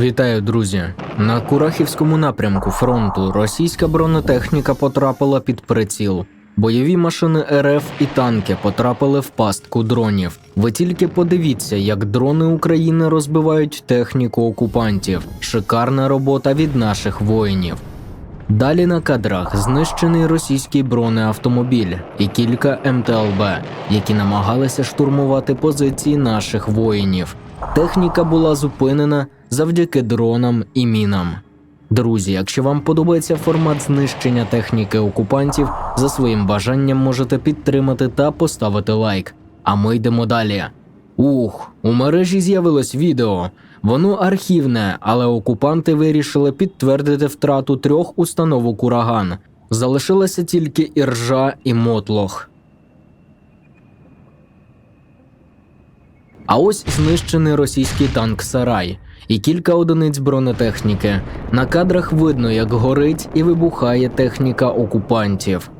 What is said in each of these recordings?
Вітаю, друзі! На Курахівському напрямку фронту російська бронетехніка потрапила під приціл. Бойові машини РФ і танки потрапили в пастку дронів. Ви тільки подивіться, як дрони України розбивають техніку окупантів. Шикарна робота від наших воїнів. Далі на кадрах знищений російський бронеавтомобіль і кілька МТЛБ, які намагалися штурмувати позиції наших воїнів. Техніка була зупинена завдяки дронам і мінам. Друзі, якщо вам подобається формат знищення техніки окупантів, за своїм бажанням можете підтримати та поставити лайк. А ми йдемо далі. Ух, у мережі з'явилось відео. Воно архівне, але окупанти вирішили підтвердити втрату трьох установок ураган. Залишилася тільки іржа і мотлох. А ось знищений російський танк Сарай і кілька одиниць бронетехніки. На кадрах видно, як горить і вибухає техніка окупантів.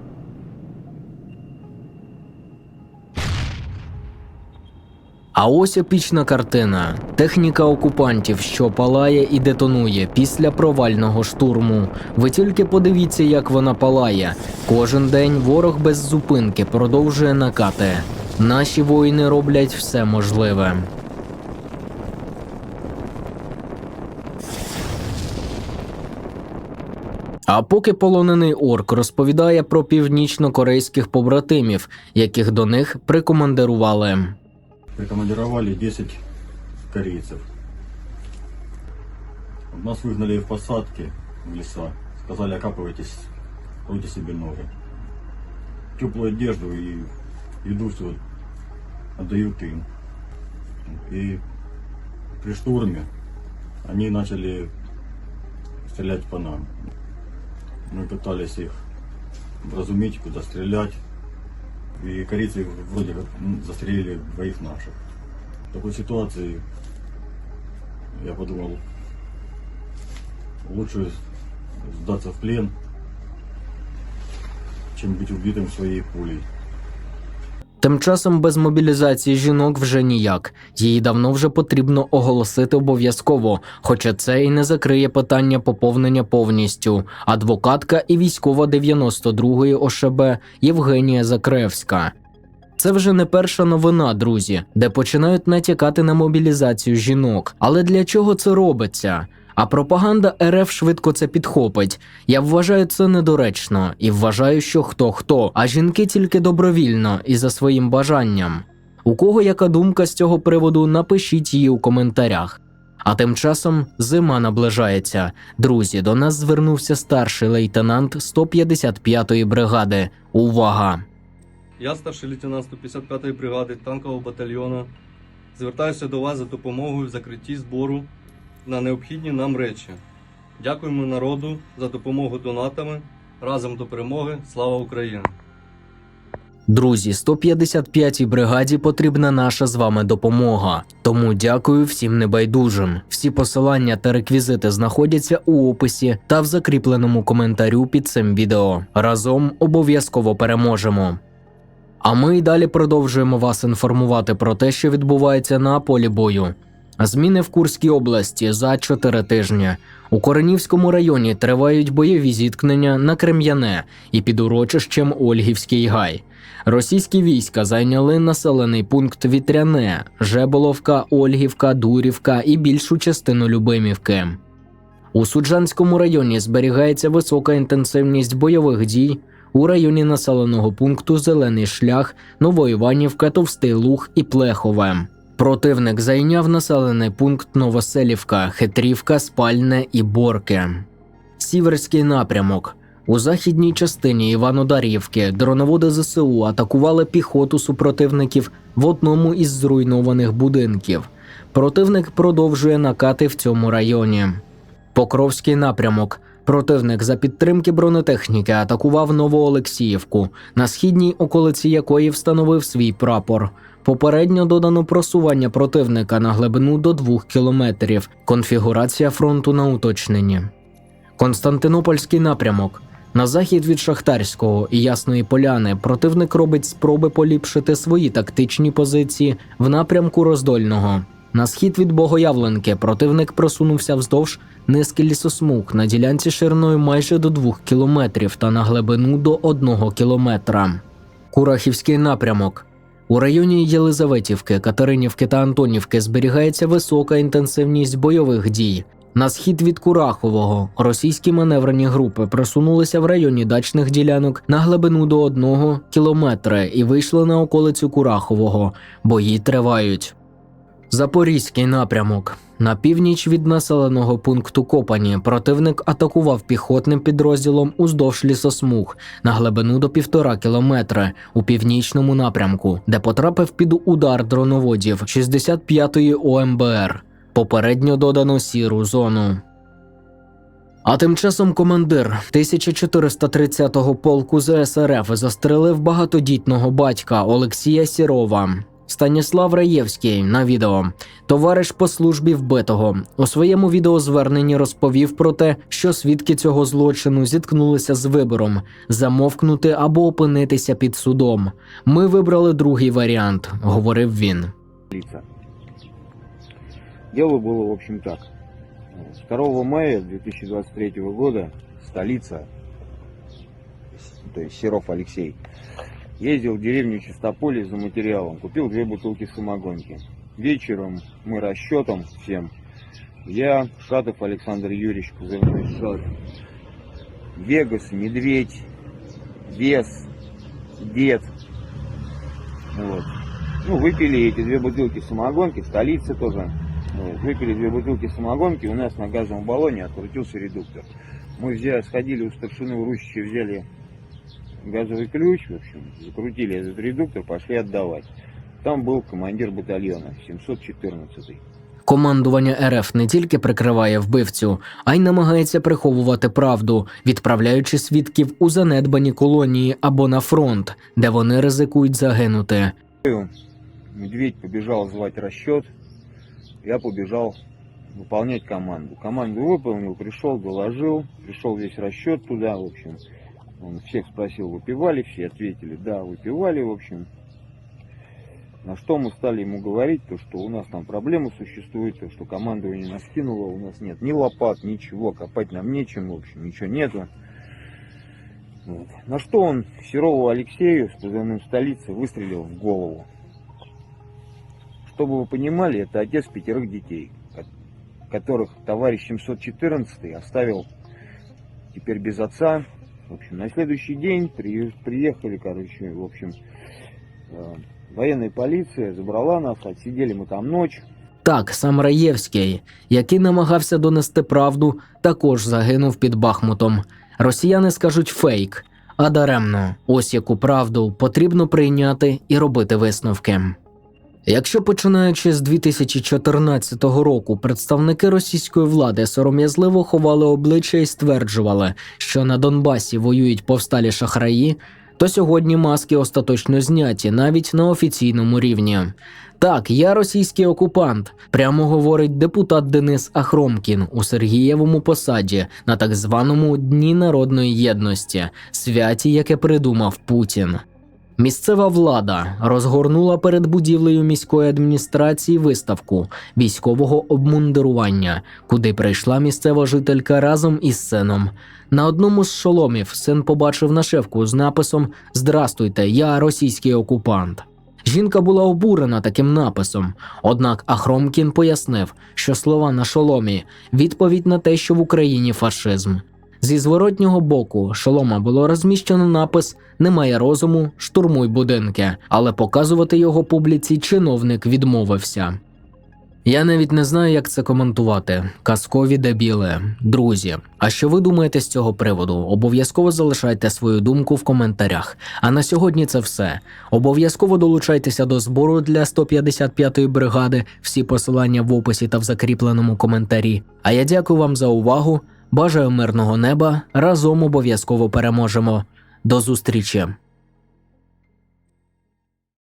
А ось епічна картина. Техніка окупантів, що палає і детонує після провального штурму. Ви тільки подивіться, як вона палає. Кожен день ворог без зупинки продовжує накати. Наші воїни роблять все можливе. А поки полонений орк розповідає про північно-корейських побратимів, яких до них прикомандирували. Прикомандировали 10 корейцев. Нас выгнали в посадки в леса. Сказали, окапывайтесь, ройте себе ноги. Теплую одежду и еду все отдают им. И при штурме они начали стрелять по нам. Мы пытались их вразумить, куда стрелять. И корейцы вроде как м, застрелили двоих наших. В такой ситуации я подумал, лучше сдаться в плен, чем быть убитым своей пулей. Тим часом без мобілізації жінок вже ніяк. Її давно вже потрібно оголосити обов'язково, хоча це і не закриє питання поповнення повністю. Адвокатка і військова 92-ї ОШБ Євгенія Закревська. Це вже не перша новина, друзі, де починають натякати на мобілізацію жінок. Але для чого це робиться? А пропаганда РФ швидко це підхопить. Я вважаю це недоречно і вважаю, що хто хто, а жінки тільки добровільно і за своїм бажанням. У кого яка думка з цього приводу, напишіть її у коментарях. А тим часом зима наближається. Друзі, до нас звернувся старший лейтенант 155-ї бригади. Увага! Я старший лейтенант 155-ї бригади танкового батальйону. Звертаюся до вас за допомогою в закритті збору на необхідні нам речі. Дякуємо народу за допомогу донатами. Разом до перемоги. Слава Україні! Друзі, 155-й бригаді потрібна наша з вами допомога. Тому дякую всім небайдужим. Всі посилання та реквізити знаходяться у описі та в закріпленому коментарю під цим відео. Разом обов'язково переможемо. А ми й далі продовжуємо вас інформувати про те, що відбувається на полі бою. Зміни в Курській області за 4 тижні. У Коренівському районі тривають бойові зіткнення на Крем'яне і під урочищем Ольгівський гай. Російські війська зайняли населений пункт Вітряне, Жеболовка, Ольгівка, Дурівка і більшу частину Любимівки. У Суджанському районі зберігається висока інтенсивність бойових дій. У районі населеного пункту Зелений шлях, Новоіванівка, Товстий Луг і Плехове. Противник зайняв населений пункт Новоселівка, Хитрівка, Спальне і Борке. Сіверський напрямок. У західній частині Іванодарівки дроноводи ЗСУ атакували піхоту супротивників в одному із зруйнованих будинків. Противник продовжує накати в цьому районі. Покровський напрямок. Противник за підтримки бронетехніки атакував Новоолексіївку, на східній околиці якої встановив свій прапор. Попередньо додано просування противника на глибину до 2 кілометрів. Конфігурація фронту на уточненні. Константинопольський напрямок. На захід від Шахтарського і Ясної Поляни противник робить спроби поліпшити свої тактичні позиції в напрямку Роздольного. На схід від Богоявленки противник просунувся вздовж низки лісосмуг на ділянці шириною майже до 2 кілометрів та на глибину до 1 кілометра. Курахівський напрямок. У районі Єлизаветівки, Катеринівки та Антонівки зберігається висока інтенсивність бойових дій. На схід від Курахового російські маневрені групи просунулися в районі дачних ділянок на глибину до одного кілометра і вийшли на околицю Курахового. Бої тривають. Запорізький напрямок. На північ від населеного пункту Копані противник атакував піхотним підрозділом уздовж лісосмуг на глибину до півтора кілометра у північному напрямку, де потрапив під удар дроноводів 65-ї ОМБР. Попередньо додано сіру зону. А тим часом командир 1430-го полку ЗСРФ застрелив багатодітного батька Олексія Сірова. Станіслав Раєвський на відео, товариш по службі вбитого, у своєму відеозверненні розповів про те, що свідки цього злочину зіткнулися з вибором замовкнути або опинитися під судом. Ми вибрали другий варіант, говорив він. лица. Дело было, в общем, так. 2 мая 2023 года столица, то есть Серов Алексей, ездил в деревню Чистополе за материалом, купил две бутылки самогонки. Вечером мы расчетом всем, я, Шатов Александр Юрьевич, позывной Шат, Вегас, Медведь, Вес, Дед, вот, ну, выпили эти две бутылки самогонки, в столице тоже. Вот, выпили две бутылки самогонки, у нас на газовом баллоне открутился редуктор. Мы взяли, сходили у старшины у Русича, взяли газовый ключ, в общем, закрутили этот редуктор, пошли отдавать. Там был командир батальона, 714 Командування РФ не тільки прикриває вбивцю, а й намагається приховувати правду, відправляючи свідків у занедбані колонії або на фронт, де вони ризикують загинути. Медведь побежал звать расчет, я побежал выполнять команду. Команду выполнил, пришел, доложил, пришел весь расчет туда, в общем. Он всех спросил, выпивали, все ответили, да, выпивали, в общем. На что мы стали ему говорить, то, что у нас там проблемы существуют, то, что командование нас кинуло, у нас нет ни лопат, ничего, копать нам нечем, в общем, ничего нету. Вот. На что он Серову Алексею с позывным столицы выстрелил в голову. Чтобы вы понимали, это отец пятерых детей, ко- которых товарищ 714 оставил теперь без отца. В общем, на следующий день при- приехали, короче, в общем, э, военная полиция забрала нас, отсидели мы там ночь. Так, сам Раєвський, який намагався донести правду, також загинув під Бахмутом. Росіяни скажуть фейк, а даремно, ось яку правду потрібно прийняти і робити висновки. Якщо починаючи з 2014 року представники російської влади сором'язливо ховали обличчя і стверджували, що на Донбасі воюють повсталі шахраї, то сьогодні маски остаточно зняті навіть на офіційному рівні. Так, я російський окупант, прямо говорить депутат Денис Ахромкін у Сергієвому посаді на так званому Дні народної єдності, святі, яке придумав Путін. Місцева влада розгорнула перед будівлею міської адміністрації виставку військового обмундирування, куди прийшла місцева жителька разом із сином. На одному з шоломів син побачив нашивку з написом Здрастуйте, я російський окупант. Жінка була обурена таким написом. Однак Ахромкін пояснив, що слова на шоломі відповідь на те, що в Україні фашизм. Зі зворотнього боку шолома було розміщено напис Немає розуму, штурмуй будинки, але показувати його публіці чиновник відмовився. Я навіть не знаю, як це коментувати. Казкові дебіли, друзі. А що ви думаєте з цього приводу? Обов'язково залишайте свою думку в коментарях. А на сьогодні це все. Обов'язково долучайтеся до збору для 155-ї бригади. Всі посилання в описі та в закріпленому коментарі. А я дякую вам за увагу. Бажаю мирного неба. Разом обов'язково переможемо. До зустрічі!